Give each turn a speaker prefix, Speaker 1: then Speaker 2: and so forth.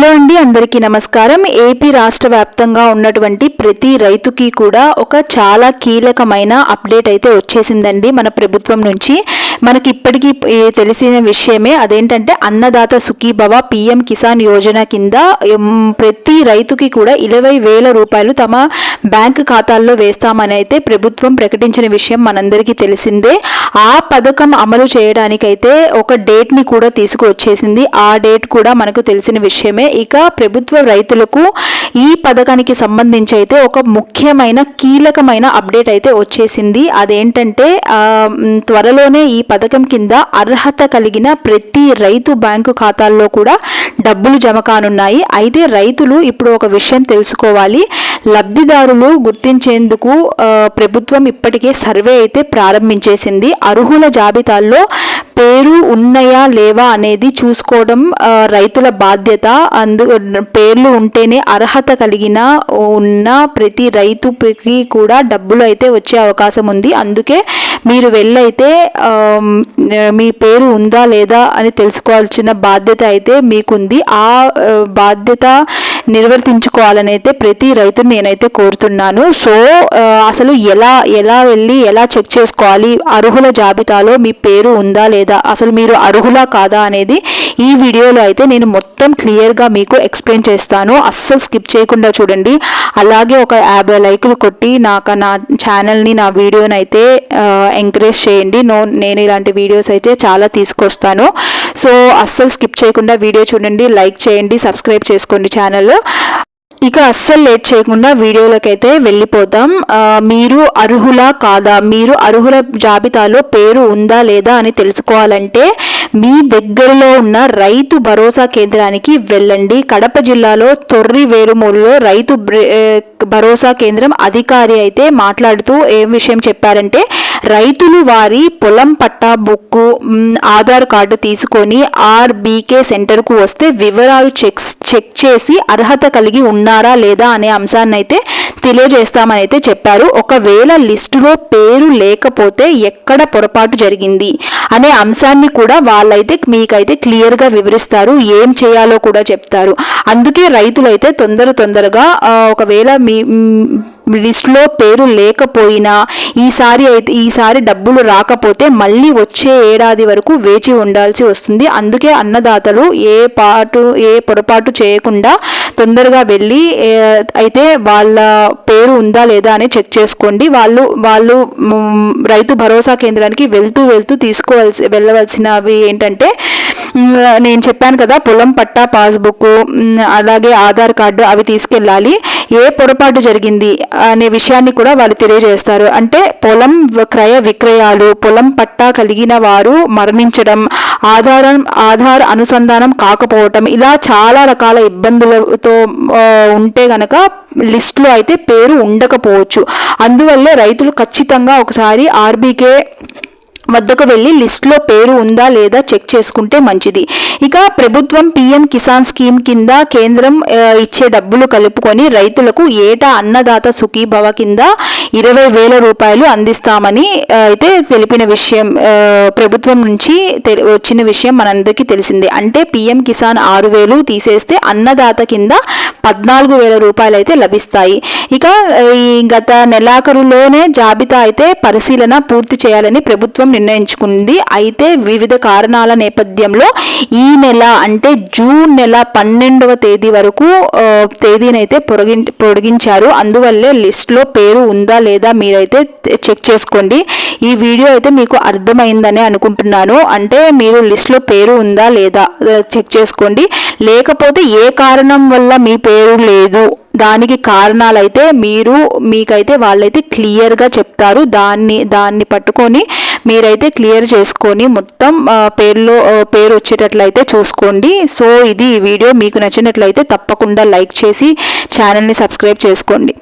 Speaker 1: Hello అండి అందరికీ నమస్కారం. ఏపీ రాష్ట్ర వ్యాప్తంగా ఉన్నటువంటి ప్రతి రైతుకి కూడా ఒక చాలా కీలకమైన అప్డేట్ అయితే వచ్చేసిందండి మన ప్రభుత్వం నుంచి. మనకి ఇప్పటికీ తెలిసిన విషయమే అదేంటంటే అన్నదాత సుఖీభవ పిఎం కిసాన్ యోజన కింద ప్రతి రైతుకి కూడా ఇరవై వేల రూపాయలు తమ బ్యాంక్ ఖాతాల్లో వేస్తామని అయితే ప్రభుత్వం ప్రకటించిన విషయం మనందరికీ తెలిసిందే. ఆ పథకం అమలు చేయడానికైతే ఒక డేట్ని కూడా తీసుకువచ్చేసింది. ఆ డేట్ కూడా మనకు తెలిసిన విషయమే. ఇక ప్రభుత్వ రైతులకు ఈ పథకానికి సంబంధించి అయితే ఒక ముఖ్యమైన కీలకమైన అప్డేట్ అయితే వచ్చేసింది. అదేంటంటే త్వరలోనే ఈ పథకం కింద అర్హత కలిగిన ప్రతి రైతు బ్యాంకు ఖాతాల్లో కూడా డబ్బులు జమ కానున్నాయి. అయితే రైతులు ఇప్పుడు ఒక విషయం తెలుసుకోవాలి. లబ్ధిదారులు గుర్తించేందుకు ప్రభుత్వం ఇప్పటికే సర్వే అయితే ప్రారంభించేసింది. అర్హుల జాబితాల్లో పేరు ఉన్నాయా లేవా అనేది చూసుకోవడం రైతుల బాధ్యత. అందు పేర్లు ఉంటేనే అర్హత కలిగిన ఉన్న ప్రతి రైతుకి కూడా డబ్బులు అయితే వచ్చే అవకాశం ఉంది. అందుకే మీరు వెళ్ళైతే మీ పేరు ఉందా లేదా అని తెలుసుకోవాల్సిన బాధ్యత అయితే మీకుంది. ఆ, బాధ్యత నిర్వర్తించుకోవాలని అయితే ప్రతి రైతుని నేనైతే కోరుతున్నాను. సో అసలు ఎలా ఎలా వెళ్ళి ఎలా చెక్ చేసుకోవాలి? అర్హుల జాబితాలో మీ పేరు ఉందా లేదా? అసలు మీరు అర్హులా కాదా అనేది ఈ వీడియోలో అయితే నేను మొత్తం క్లియర్గా మీకు ఎక్స్ప్లెయిన్ చేస్తాను. అస్సలు స్కిప్ చేయకుండా చూడండి. అలాగే ఒక యాభై లైకులు కొట్టి నాకు నా ఛానల్ని నా వీడియోని అయితే ఎంకరేజ్ చేయండి. నో నేను ఇలాంటి వీడియోస్ అయితే చాలా తీసుకొస్తాను. సో అస్సలు స్కిప్ చేయకుండా వీడియో చూడండి లైక్ చేయండి సబ్స్క్రైబ్ చేసుకోండి ఛానల్. ఇక అస్సలు లేట్ చేయకుండా వీడియోలకైతే వెళ్ళిపోతాం మీరు అర్హులా కాదా? మీరు అర్హుల జాబితాలో పేరు ఉందా లేదా అని తెలుసుకోవాలంటే మీ దగ్గరలో ఉన్న రైతు భరోసా కేంద్రానికి వెళ్ళండి. కడప జిల్లాలో తొర్రి వేరుమూలలో రైతు బ్రే- భరోసా కేంద్రం అధికారి అయితే మాట్లాడుతూ ఏం విషయం చెప్పారంటే రైతులు వారి పొలం పట్టా బుక్కు ఆధార్ కార్డు తీసుకొని ఆర్బీకే సెంటర్కు వస్తే వివరాలు చెక్ చెక్ చేసి అర్హత కలిగి ఉన్నారా లేదా అనే అంశాన్ని అయితే తెలియజేస్తామని అయితే చెప్పారు. ఒకవేళ లిస్టులో పేరు లేకపోతే ఎక్కడ పొరపాటు జరిగింది అనే అంశాన్ని కూడా వాళ్ళైతే మీకైతే క్లియర్గా వివరిస్తారు. ఏం చేయాలో కూడా చెప్తారు. అందుకే రైతులైతే తొందర తొందరగా ఒకవేళ మీ లిస్ట్లో పేరు లేకపోయినా ఈసారి అయితే ఈసారి డబ్బులు రాకపోతే మళ్ళీ వచ్చే ఏడాది వరకు వేచి ఉండాల్సి వస్తుంది. అందుకే అన్నదాతలు ఏ పాటు ఏ పొరపాటు చేయకుండా తొందరగా వెళ్ళి అయితే వాళ్ళ పేరు ఉందా లేదా అని చెక్ చేసుకోండి. వాళ్ళు వాళ్ళు రైతు భరోసా కేంద్రానికి వెళ్తూ వెళ్తూ తీసుకోవాల్సి వెళ్ళవలసినవి ఏంటంటే నేను చెప్పాను కదా పొలం పట్టా పాస్బుక్ అలాగే ఆధార్ కార్డు అవి తీసుకెళ్ళాలి. ఏ పొరపాటు జరిగింది అనే విషయాన్ని కూడా వాళ్ళు తెలియజేస్తారు. అంటే పొలం క్రయ విక్రయాలు పొలం పట్టా కలిగిన వారు మరణించడం ఆధారం ఆధార్ అనుసంధానం కాకపోవటం ఇలా చాలా రకాల ఇబ్బందులతో ఉంటే గనక లిస్టులో అయితే పేరు ఉండకపోవచ్చు. అందువల్ల రైతులు ఖచ్చితంగా ఒకసారి ఆర్బీకే వద్దకు వెళ్ళి లిస్టులో పేరు ఉందా లేదా చెక్ చేసుకుంటే మంచిది. ఇక ప్రభుత్వం పీఎం కిసాన్ స్కీమ్ కింద కేంద్రం ఇచ్చే డబ్బులు కలుపుకొని రైతులకు ఏటా అన్నదాత సుఖీభవ కింద ఇరవై వేల రూపాయలు అందిస్తామని అయితే తెలిపిన విషయం ప్రభుత్వం నుంచి వచ్చిన విషయం మనందరికీ తెలిసిందే. అంటే పీఎం కిసాన్ ఆరు వేలు తీసేస్తే అన్నదాత కింద పద్నాలుగు వేల రూపాయలు అయితే లభిస్తాయి. ఇక ఈ గత నెలాఖరులోనే జాబితా అయితే పరిశీలన పూర్తి చేయాలని ప్రభుత్వం నిర్ణయించుకుంది. అయితే వివిధ కారణాల నేపథ్యంలో ఈ నెల అంటే జూన్ నెల పన్నెండవ తేదీ వరకు తేదీనైతే పొడిగి పొడిగించారు. అందువల్లే లిస్ట్లో పేరు ఉందా లేదా మీరైతే చెక్ చేసుకోండి. ఈ వీడియో అయితే మీకు అర్థమైందని అనుకుంటున్నాను. అంటే మీరు లిస్ట్లో పేరు ఉందా లేదా చెక్ చేసుకోండి. లేకపోతే ఏ కారణం వల్ల మీ పేరు లేదు. దానికి కారణాలైతే మీరు మీకైతే వాళ్ళైతే క్లియర్గా చెప్తారు. దాన్ని దాన్ని పట్టుకొని మీరైతే క్లియర్ చేసుకొని మొత్తం పేరులో పేరు వచ్చేటట్లయితే చూసుకోండి. సో ఇది వీడియో. మీకు నచ్చినట్లయితే తప్పకుండా లైక్ చేసి ఛానల్ని సబ్స్క్రైబ్ చేసుకోండి.